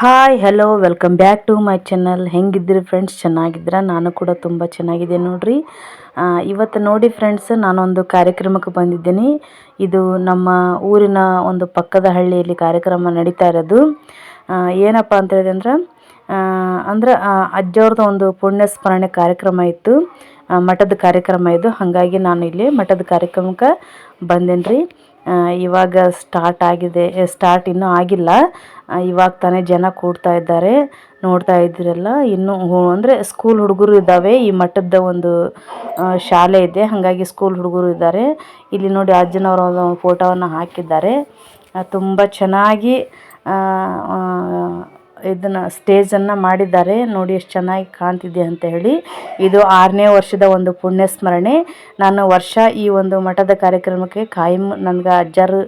Hi hello welcome back to my channel ಹೆಂಗಿದ್ದೀರಿ friends ಚೆನ್ನಾಗಿದ್ದೀರ? ನಾನು ಕೂಡ ತುಂಬ ಚೆನ್ನಾಗಿದೆ ನೋಡ್ರಿ. ಇವತ್ತು ನೋಡಿ ಫ್ರೆಂಡ್ಸ್ ನಾನೊಂದು ಕಾರ್ಯಕ್ರಮಕ್ಕೆ ಬಂದಿದ್ದೀನಿ. ಇದು ನಮ್ಮ ಊರಿನ ಒಂದು ಪಕ್ಕದ ಹಳ್ಳಿಯಲ್ಲಿ ಕಾರ್ಯಕ್ರಮ ನಡೀತಾ ಇರೋದು. ಏನಪ್ಪ ಅಂತ ಅಂದ್ರೆ ಅಂದ್ರೆ ಅಜ್ಜವ್ರದ್ದು ಒಂದು ಪುಣ್ಯ ಸ್ಮರಣೆ ಕಾರ್ಯಕ್ರಮ ಇತ್ತು. ಮಠದ ಕಾರ್ಯಕ್ರಮ ಇದು. ಹಾಗಾಗಿ ನಾನು ಇಲ್ಲಿ ಮಠದ ಕಾರ್ಯಕ್ರಮಕ್ಕೆ ಬಂದೇನ್ರಿ. ಇವಾಗ ಸ್ಟಾರ್ಟ್ ಆಗಿದೆ ಸ್ಟಾರ್ಟ್ ಇನ್ನೂ ಆಗಿಲ್ಲ. ಇವಾಗ ತಾನೇ ಜನ ಕೂಡ್ತಾ ಇದ್ದಾರೆ, ನೋಡ್ತಾ ಇದ್ದೀರಲ್ಲ. ಇನ್ನೂ ಅಂದರೆ ಸ್ಕೂಲ್ ಹುಡುಗರು ಇದ್ದಾವೆ. ಈ ಮಠದ ಒಂದು ಶಾಲೆ ಇದೆ. ಹಾಗಾಗಿ ಸ್ಕೂಲ್ ಹುಡುಗರು ಇದ್ದಾರೆ. ಇಲ್ಲಿ ನೋಡಿ ಅಜ್ಜನವರ ಫೋಟೋವನ್ನು ಹಾಕಿದ್ದಾರೆ. ತುಂಬ ಚೆನ್ನಾಗಿ ಇದನ್ನ ಸ್ಟೇಜನ್ನು ಮಾಡಿದ್ದಾರೆ. ನೋಡಿ ಎಷ್ಟು ಚೆನ್ನಾಗಿ ಕಾಣ್ತಿದೆ ಅಂತ ಹೇಳಿ. ಇದು ಆರನೇ ವರ್ಷದ ಒಂದು ಪುಣ್ಯ ಸ್ಮರಣೆ ನಾನು ವರ್ಷ ಈ ಒಂದು ಮಠದ ಕಾರ್ಯಕ್ರಮಕ್ಕೆ ಕಾಯಂ ನನಗೆ ಅಜ್ಜರು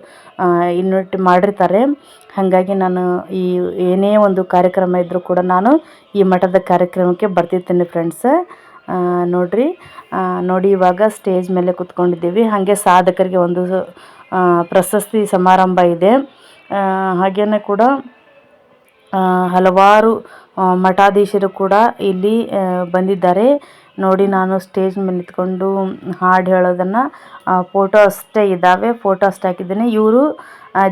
ಇನ್ವೈಟ್ ಮಾಡಿರ್ತಾರೆ. ಹಾಗಾಗಿ ನಾನು ಈ ಏನೇ ಒಂದು ಕಾರ್ಯಕ್ರಮ ಇದ್ದರೂ ಕೂಡ ನಾನು ಈ ಮಠದ ಕಾರ್ಯಕ್ರಮಕ್ಕೆ ಬರ್ತಿರ್ತೀನಿ ಫ್ರೆಂಡ್ಸ್ ನೋಡ್ರಿ. ನೋಡಿ ಇವಾಗ ಸ್ಟೇಜ್ ಮೇಲೆ ಕುತ್ಕೊಂಡಿದ್ದೀವಿ. ಹಾಗೆ ಸಾಧಕರಿಗೆ ಒಂದು ಪ್ರಶಸ್ತಿ ಸಮಾರಂಭ ಇದೆ. ಹಾಗೆಯೇ ಕೂಡ ಹಲವಾರು ಮಠಾಧೀಶರು ಕೂಡ ಇಲ್ಲಿ ಬಂದಿದ್ದಾರೆ. ನೋಡಿ, ನಾನು ಸ್ಟೇಜ್ ಮೇಲೆ ನಿಂತ್ಕೊಂಡು ಹಾಡು ಹೇಳೋದನ್ನು ಫೋಟೋ ಅಷ್ಟೇ ಇದ್ದಾವೆ ಫೋಟೋ ಅಷ್ಟೇ ಹಾಕಿದ್ದೀನಿ. ಇವರು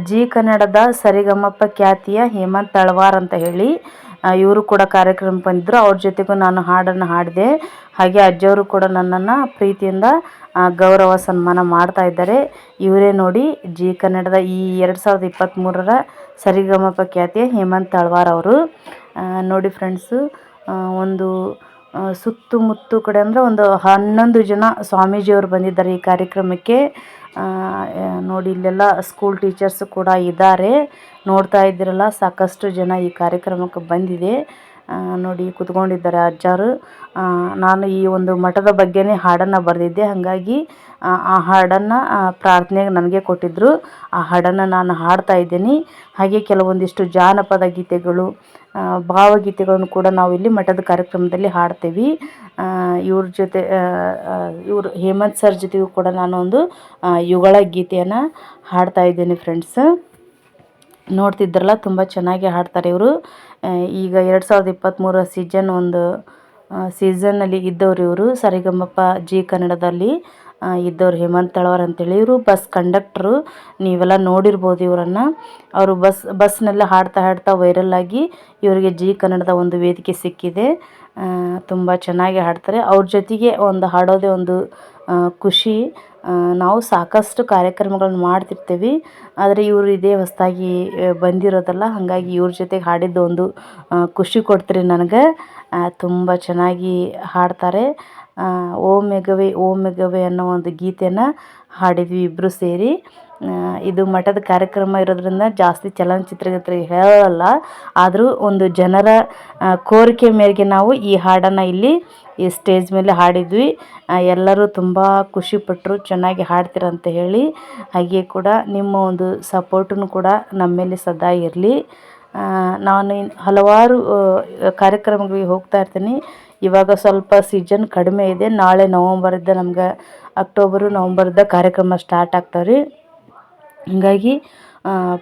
ಜಿ ಕನ್ನಡದ ಸರಿಗಮಪ ಖ್ಯಾತಿಯ ಹೇಮಂತ್ ತಳವಾರ್ ಅಂತ ಹೇಳಿ. ಇವರು ಕೂಡ ಕಾರ್ಯಕ್ರಮ ಬಂದಿದ್ದರು ಅವ್ರ ಜೊತೆಗೂ ನಾನು ಹಾಡನ್ನು ಹಾಡಿದೆ. ಹಾಗೆ ಅಜ್ಜವರು ಕೂಡ ನನ್ನನ್ನು ಪ್ರೀತಿಯಿಂದ ಗೌರವ ಸನ್ಮಾನ ಮಾಡ್ತಾ ಇದ್ದಾರೆ. ಇವರೇ ನೋಡಿ ಜಿ ಕನ್ನಡದ ಈ ಎರಡು ಸಾವಿರದ ಇಪ್ಪತ್ತ್ಮೂರರ ಸರಿಗಮಪ ಖ್ಯಾತಿಯ ಹೇಮಂತ್ ತಳ್ವಾರ್ ಅವರು. ನೋಡಿ ಫ್ರೆಂಡ್ಸು ಒಂದು ಸುತ್ತಮುತ್ತು ಕಡೆ ಅಂದರೆ ಒಂದು ಹನ್ನೊಂದು ಜನ ಸ್ವಾಮೀಜಿಯವರು ಬಂದಿದ್ದಾರೆ ಈ ಕಾರ್ಯಕ್ರಮಕ್ಕೆ. ನೋಡಿ ಇಲ್ಲೆಲ್ಲ ಸ್ಕೂಲ್ ಟೀಚರ್ಸ್ ಕೂಡ ಇದ್ದಾರೆ. ನೋಡ್ತಾ ಇದ್ದೀರಲ್ಲ ಸಾಕಷ್ಟು ಜನ ಈ ಕಾರ್ಯಕ್ರಮಕ್ಕೆ ಬಂದಿದೆ. ನೋಡಿ ಕುತ್ಕೊಂಡಿದ್ದಾರೆ ಅಜ್ಜಾರು. ನಾನು ಈ ಒಂದು ಮಠದ ಬಗ್ಗೆನೇ ಹಾಡನ್ನು ಬರೆದಿದ್ದೆ. ಹಾಗಾಗಿ ಆ, ಹಾಡನ್ನು ಪ್ರಾರ್ಥನೆಗೆ ನನಗೆ ಕೊಟ್ಟಿದ್ದರು ಆ ಹಾಡನ್ನು ನಾನು ಹಾಡ್ತಾ ಇದ್ದೀನಿ. ಹಾಗೆ ಕೆಲವೊಂದಿಷ್ಟು ಜಾನಪದ ಗೀತೆಗಳು ಭಾವಗೀತೆಗಳನ್ನು ಕೂಡ ನಾವು ಇಲ್ಲಿ ಮಠದ ಕಾರ್ಯಕ್ರಮದಲ್ಲಿ ಹಾಡ್ತೀವಿ. ಇವ್ರ ಜೊತೆ ಇವರು ಹೇಮಂತ್ ಸರ್ ಜೊತೆಗೂ ಕೂಡ ನಾನು ಒಂದು ಯುಗಳ ಗೀತೆಯನ್ನು ಹಾಡ್ತಾ ಇದ್ದೀನಿ ಫ್ರೆಂಡ್ಸ್ ನೋಡ್ತಿದ್ರಲ್ಲ ತುಂಬ ಚೆನ್ನಾಗಿ ಹಾಡ್ತಾರೆ ಇವರು. ಈಗ ಎರಡು ಸಾವಿರದ ಇಪ್ಪತ್ತ್ಮೂರರ ಸೀಸನ್ ಒಂದು ಸೀಸನ್ನಲ್ಲಿ ಇದ್ದವ್ರು ಇವರು ಸರಿಗಮಪ ಜಿ ಕನ್ನಡದಲ್ಲಿ ಇದ್ದವ್ರು ಹೇಮಂತ್ ತಳವಾರ್ ಅಂತೇಳಿ ಇವರು ಬಸ್ ಕಂಡಕ್ಟ್ರು ನೀವೆಲ್ಲ ನೋಡಿರ್ಬೋದು ಇವರನ್ನು. ಅವರು ಬಸ್ ಬಸ್ನೆಲ್ಲ ಹಾಡ್ತಾ ಹಾಡ್ತಾ ವೈರಲ್ ಆಗಿ ಇವರಿಗೆ ಜಿ ಕನ್ನಡದ ಒಂದು ವೇದಿಕೆ ಸಿಕ್ಕಿದೆ. ತುಂಬ ಚೆನ್ನಾಗಿ ಹಾಡ್ತಾರೆ. ಅವ್ರ ಜೊತೆಗೆ ಒಂದು ಹಾಡೋದೇ ಒಂದು ಖುಷಿ. ನಾವು ಸಾಕಷ್ಟು ಕಾರ್ಯಕ್ರಮಗಳನ್ನು ಮಾಡ್ತಿರ್ತೀವಿ. ಆದರೆ ಇವರು ಇದೇ ಹೊಸದಾಗಿ ಬಂದಿರೋದಲ್ಲ, ಹಾಗಾಗಿ ಇವ್ರ ಜೊತೆಗೆ ಹಾಡಿದ್ದು ಒಂದು ಖುಷಿ ಕೊಡ್ತೀರಿ ನನಗೆ. ತುಂಬ ಚೆನ್ನಾಗಿ ಹಾಡ್ತಾರೆ. ಓ ಮೆಗವೆ ಓ ಮೆಗವೆ ಅನ್ನೋ ಒಂದು ಗೀತೆನ ಹಾಡಿದ್ವಿ ಇಬ್ಬರು ಸೇರಿ. ಇದು ಮಠದ ಕಾರ್ಯಕ್ರಮ ಇರೋದ್ರಿಂದ ಜಾಸ್ತಿ ಚಲನಚಿತ್ರಗತ್ರ ಹೇಳಲ್ಲ. ಆದರೂ ಒಂದು ಜನರ ಕೋರಿಕೆ ಮೇರೆಗೆ ನಾವು ಈ ಹಾಡನ್ನು ಇಲ್ಲಿ ಈ ಸ್ಟೇಜ್ ಮೇಲೆ ಹಾಡಿದ್ವಿ. ಎಲ್ಲರೂ ತುಂಬ ಖುಷಿಪಟ್ಟರು ಚೆನ್ನಾಗಿ ಹಾಡ್ತೀರಂತ ಹೇಳಿ. ಹಾಗೆ ಕೂಡ ನಿಮ್ಮ ಒಂದು ಸಪೋರ್ಟನ್ನು ಕೂಡ ನಮ್ಮ ಮೇಲೆ ಸದಾ ಇರಲಿ. ನಾನು ಹಲವಾರು ಕಾರ್ಯಕ್ರಮಗಳಿಗೆ ಹೋಗ್ತಾ ಇರ್ತೀನಿ. ಇವಾಗ ಸ್ವಲ್ಪ ಸೀಸನ್ ಕಡಿಮೆ ಇದೆ. ನಾಳೆ ನವಂಬರಿಂದ ನಮ್ಗೆ ಅಕ್ಟೋಬರು ನವಂಬರ್ದ ಕಾರ್ಯಕ್ರಮ ಸ್ಟಾರ್ಟ್ ಆಗ್ತಾವೆ ರೀ ಹೀಗಾಗಿ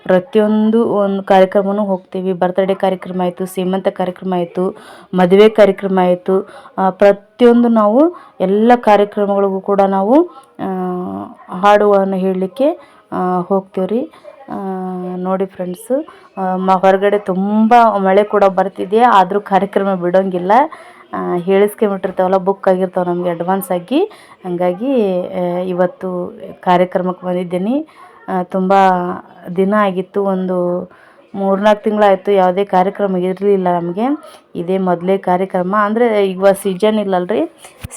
ಪ್ರತಿಯೊಂದು ಒಂದು ಕಾರ್ಯಕ್ರಮನು ಹೋಗ್ತೀವಿ. ಬರ್ತಡೇ ಕಾರ್ಯಕ್ರಮ ಆಯಿತು ಸೀಮಂತ ಕಾರ್ಯಕ್ರಮ ಆಯಿತು, ಮದುವೆ ಕಾರ್ಯಕ್ರಮ ಆಯಿತು ಪ್ರತಿಯೊಂದು ನಾವು ಎಲ್ಲ ಕಾರ್ಯಕ್ರಮಗಳಿಗೂ ಕೂಡ ನಾವು ಹಾಡುವನ್ನು ಹೇಳಲಿಕ್ಕೆ ಹೋಗ್ತೀವಿ ರೀ. ನೋಡಿ ಫ್ರೆಂಡ್ಸು ಮ, ಹೊರಗಡೆ ತುಂಬ ಮಳೆ ಕೂಡ ಬರ್ತಿದೆ. ಆದರೂ ಕಾರ್ಯಕ್ರಮ ಬಿಡೋಂಗಿಲ್ಲ. ಹೇಳಿಸ್ಕೊಂಬಿಟ್ಟಿರ್ತಾವಲ್ಲ ಬುಕ್ ಆಗಿರ್ತಾವೆ ನಮಗೆ ಅಡ್ವಾನ್ಸ್ ಆಗಿ. ಹಾಗಾಗಿ ಇವತ್ತು ಕಾರ್ಯಕ್ರಮಕ್ಕೆ ಬಂದಿದ್ದೀನಿ. ತುಂಬ ದಿನ ಆಗಿತ್ತು. ಒಂದು ಮೂರ್ನಾಲ್ಕು ತಿಂಗಳಾಯಿತು, ಯಾವುದೇ ಕಾರ್ಯಕ್ರಮ ಇರಲಿಲ್ಲ ನಮಗೆ. ಇದೇ ಮೊದಲೇ ಕಾರ್ಯಕ್ರಮ. ಅಂದರೆ ಈಗ ಸೀಜನ್ ಇಲ್ಲಲ್ರಿ.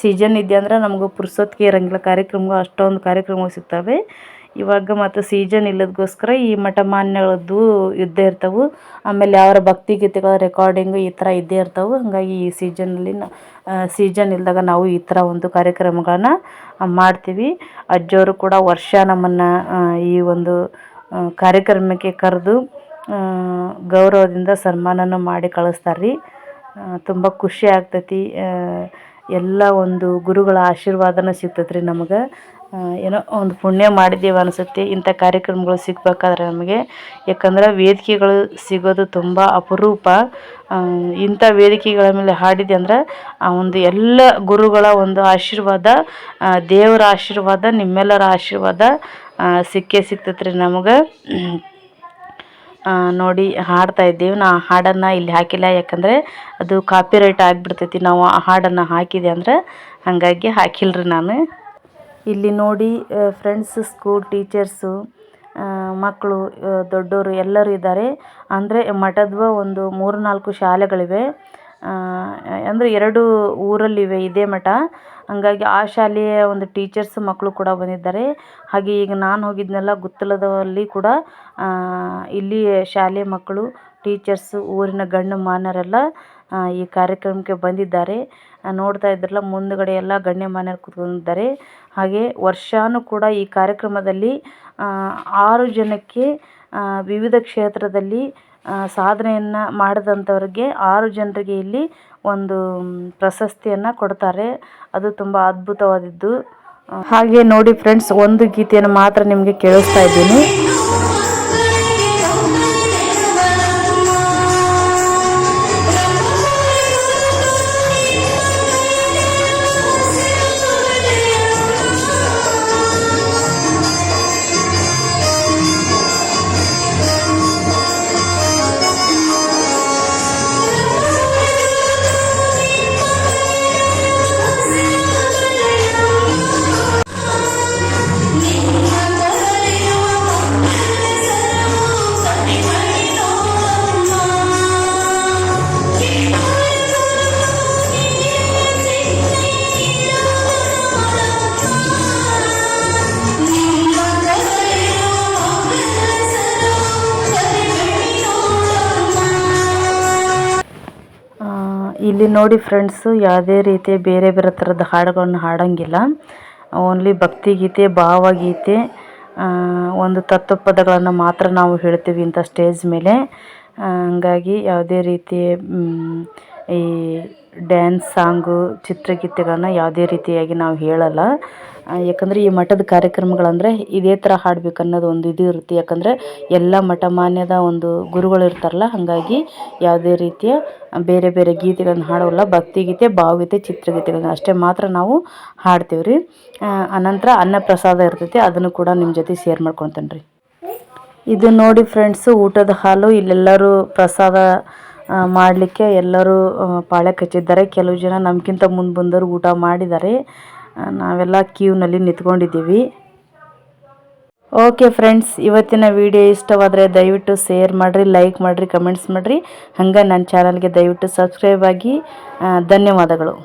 ಸೀಜನ್ ಇದೆ ಅಂದ್ರೆ ನಮಗೂ ಪುರ್ಸೊತ್ತಿಗೆ ಇರೋಂಗಿಲ್ಲ. ಕಾರ್ಯಕ್ರಮಗಳು ಅಷ್ಟೊಂದು ಕಾರ್ಯಕ್ರಮಗಳು ಸಿಗ್ತವೆ. ಇವಾಗ ಮತ್ತು ಸೀಜನ್ ಇಲ್ಲದಕ್ಕೋಸ್ಕರ ಈ ಮಠ ಮಾನ್ಯಗಳದ್ದು ಇದ್ದೇ ಇರ್ತವೆ. ಆಮೇಲೆ ಅವರ ಭಕ್ತಿ ಗೀತೆಗಳ ರೆಕಾರ್ಡಿಂಗು ಈ ಥರ ಇದ್ದೇ ಇರ್ತವೆ. ಹಾಗಾಗಿ ಈ ಸೀಸನಲ್ಲಿ ಸೀಜನ್ ಇಲ್ದಾಗ ನಾವು ಈ ಥರ ಒಂದು ಕಾರ್ಯಕ್ರಮಗಳನ್ನ ಮಾಡ್ತೀವಿ. ಅಜ್ಜವರು ಕೂಡ ವರ್ಷ ನಮ್ಮನ್ನು ಈ ಒಂದು ಕಾರ್ಯಕ್ರಮಕ್ಕೆ ಕರೆದು ಗೌರವದಿಂದ ಸನ್ಮಾನನ ಮಾಡಿ ಕಳಿಸ್ತಾರೆ ರೀ ತುಂಬ ಖುಷಿ ಆಗ್ತೈತಿ. ಎಲ್ಲ ಒಂದು ಗುರುಗಳ ಆಶೀರ್ವಾದನ ಸಿಗ್ತೈತೆ ರೀ ನಮಗೆ. ಏನೋ ಒಂದು ಪುಣ್ಯ ಮಾಡಿದ್ದೀವಿ ಅನಿಸುತ್ತೆ. ಇಂಥ ಕಾರ್ಯಕ್ರಮಗಳು ಸಿಗಬೇಕಾದ್ರೆ ನಮಗೆ. ಯಾಕಂದ್ರೆ ವೇದಿಕೆಗಳು ಸಿಗೋದು ತುಂಬ ಅಪರೂಪ. ಇಂಥ ವೇದಿಕೆಗಳ ಮೇಲೆ ಹಾಡಿದೆ ಅಂದ್ರೆ ಆ ಒಂದು ಎಲ್ಲ ಗುರುಗಳ ಒಂದು ಆಶೀರ್ವಾದ ದೇವರ ಆಶೀರ್ವಾದ, ನಿಮ್ಮೆಲ್ಲರ ಆಶೀರ್ವಾದ ಸಿಕ್ಕೇ ಸಿಗ್ತೈತೆ ರೀ ನಮಗೆ. ನೋಡಿ ಹಾಡ್ತಾ ಇದ್ದೀವಿ. ನಾ ಹಾಡನ್ನು ಇಲ್ಲಿ ಹಾಕಿಲ್ಲ. ಯಾಕಂದರೆ ಅದು ಕಾಪಿರೈಟ್ ಆಗಿಬಿಡ್ತೈತಿ. ನಾವು ಆ ಹಾಡನ್ನು ಹಾಕಿದೆ ಅಂದ್ರೆ ಹಾಗಾಗಿ ಹಾಕಿಲ್ಲ ರೀ ನಾನು. ಇಲ್ಲಿ ನೋಡಿ ಫ್ರೆಂಡ್ಸ್ ಸ್ಕೂಲ್ ಟೀಚರ್ಸು ಮಕ್ಕಳು ದೊಡ್ಡವರು ಎಲ್ಲರೂ ಇದ್ದಾರೆ. ಅಂದರೆ ಮಠದ ಒಂದು ಮೂರು ನಾಲ್ಕು ಶಾಲೆಗಳಿವೆ ಅಂದರೆ ಎರಡು ಊರಲ್ಲಿವೆ ಇದೇ ಮಠ. ಹಂಗಾಗಿ ಆ ಶಾಲೆಯ ಒಂದು ಟೀಚರ್ಸ್ ಮಕ್ಕಳು ಕೂಡ ಬಂದಿದ್ದಾರೆ. ಹಾಗೆ ಈಗ ನಾನು ಹೋಗಿದ್ನಲ್ಲ, ಗುತ್ತಲದಲ್ಲಿ ಕೂಡ ಇಲ್ಲಿ ಶಾಲೆ ಮಕ್ಕಳು ಟೀಚರ್ಸು ಊರಿನ ಗಣ್ಯಮಾನ್ಯರೆಲ್ಲ ಈ ಕಾರ್ಯಕ್ರಮಕ್ಕೆ ಬಂದಿದ್ದಾರೆ. ನೋಡ್ತಾ ಇದ್ರಲ್ಲ, ಮುಂದುಗಡೆ ಎಲ್ಲ ಗಣ್ಯಮಾನ್ಯರು ಕೂತ್ಕೊಂಡಿದ್ದಾರೆ. ಹಾಗೆ ವರ್ಷಾನು ಕೂಡ ಈ ಕಾರ್ಯಕ್ರಮದಲ್ಲಿ ಆರು ಜನಕ್ಕೆ ವಿವಿಧ ಕ್ಷೇತ್ರದಲ್ಲಿ ಸಾಧನೆಯನ್ನು ಮಾಡಿದಂಥವ್ರಿಗೆ ಆರು ಜನರಿಗೆ ಇಲ್ಲಿ ಒಂದು ಪ್ರಶಸ್ತಿಯನ್ನು ಕೊಡ್ತಾರೆ. ಅದು ತುಂಬ ಅದ್ಭುತವಾದದ್ದು. ಹಾಗೆ ನೋಡಿ ಫ್ರೆಂಡ್ಸ್, ಒಂದು ಗೀತೆಯನ್ನು ಮಾತ್ರ ನಿಮಗೆ ಕೇಳಿಸ್ತಾ ಇದ್ದೀನಿ. ಇಲ್ಲಿ ನೋಡಿ ಫ್ರೆಂಡ್ಸ್ ಯಾವುದೇ ರೀತಿಯ ಬೇರೆ ಬೇರೆ ಥರದ ಹಾಡುಗಳನ್ನು ಹಾಡಂಗಿಲ್ಲ. ಓನ್ಲಿ ಭಕ್ತಿಗೀತೆ ಭಾವಗೀತೆ ಒಂದು ಒಂದು ತತ್ವಪದಗಳನ್ನು ಮಾತ್ರ ನಾವು ಹೇಳ್ತೀವಿ ಇಂಥ ಸ್ಟೇಜ್ ಮೇಲೆ. ಹಂಗಾಗಿ ಯಾವುದೇ ರೀತಿ ಈ ಡ್ಯಾನ್ಸ್ ಸಾಂಗು, ಚಿತ್ರಗೀತೆಗಳನ್ನ ಯಾವುದೇ ರೀತಿಯಾಗಿ ನಾವು ಹೇಳಲ್ಲ. ಯಾಕಂದರೆ ಈ ಮಠದ ಕಾರ್ಯಕ್ರಮಗಳಂದರೆ ಇದೇ ಥರ ಹಾಡ್ಬೇಕು ಅನ್ನೋದು ಒಂದು ಇದು ಇರುತ್ತೆ. ಯಾಕಂದರೆ ಎಲ್ಲ ಮಠ ಮಾನ್ಯದ ಒಂದು ಗುರುಗಳು ಇರ್ತಾರಲ್ಲ, ಹಾಗಾಗಿ ಯಾವುದೇ ರೀತಿಯ ಬೇರೆ ಬೇರೆ ಗೀತೆಗಳನ್ನು ಹಾಡೋಲ್ಲ. ಭಕ್ತಿಗೀತೆ, ಭಾವಗೀತೆ, ಚಿತ್ರಗೀತೆಗಳನ್ನ ಅಷ್ಟೇ ಮಾತ್ರ ನಾವು ಹಾಡ್ತೀವಿ ರೀ. ಅನಂತರ ಅನ್ನಪ್ರಸಾದ ಇರ್ತೈತಿ, ಅದನ್ನು ಕೂಡ ನಿಮ್ಮ ಜೊತೆ ಶೇರ್ ಮಾಡ್ಕೊತೇನೆ ರೀ ಇದು ನೋಡಿ ಫ್ರೆಂಡ್ಸು ಊಟದ ಹಾಲು, ಇಲ್ಲೆಲ್ಲರೂ ಪ್ರಸಾದ ಮಾಡಲಿಕ್ಕೆ ಎಲ್ಲರೂ ಪಾಳೆ ಕಚ್ಚಿದ್ದಾರೆ. ಕೆಲವು ಜನ ನಮ್ಗಿಂತ ಮುಂದೆ ಬಂದವರು ಊಟ ಮಾಡಿದ್ದಾರೆ. ನಾವೆಲ್ಲ ಕ್ಯೂನಲ್ಲಿ ನಿಂತ್ಕೊಂಡಿದ್ದೀವಿ. ಓಕೆ ಫ್ರೆಂಡ್ಸ್ ಇವತ್ತಿನ ವಿಡಿಯೋ ಇಷ್ಟವಾದರೆ ದಯವಿಟ್ಟು ಶೇರ್ ಮಾಡಿರಿ ಲೈಕ್ ಮಾಡಿರಿ ಕಮೆಂಟ್ಸ್ ಮಾಡಿರಿ. ಹಂಗೆ ನನ್ನ ಚಾನಲ್ಗೆ ದಯವಿಟ್ಟು ಸಬ್ಸ್ಕ್ರೈಬ್ ಆಗಿ ಧನ್ಯವಾದಗಳು.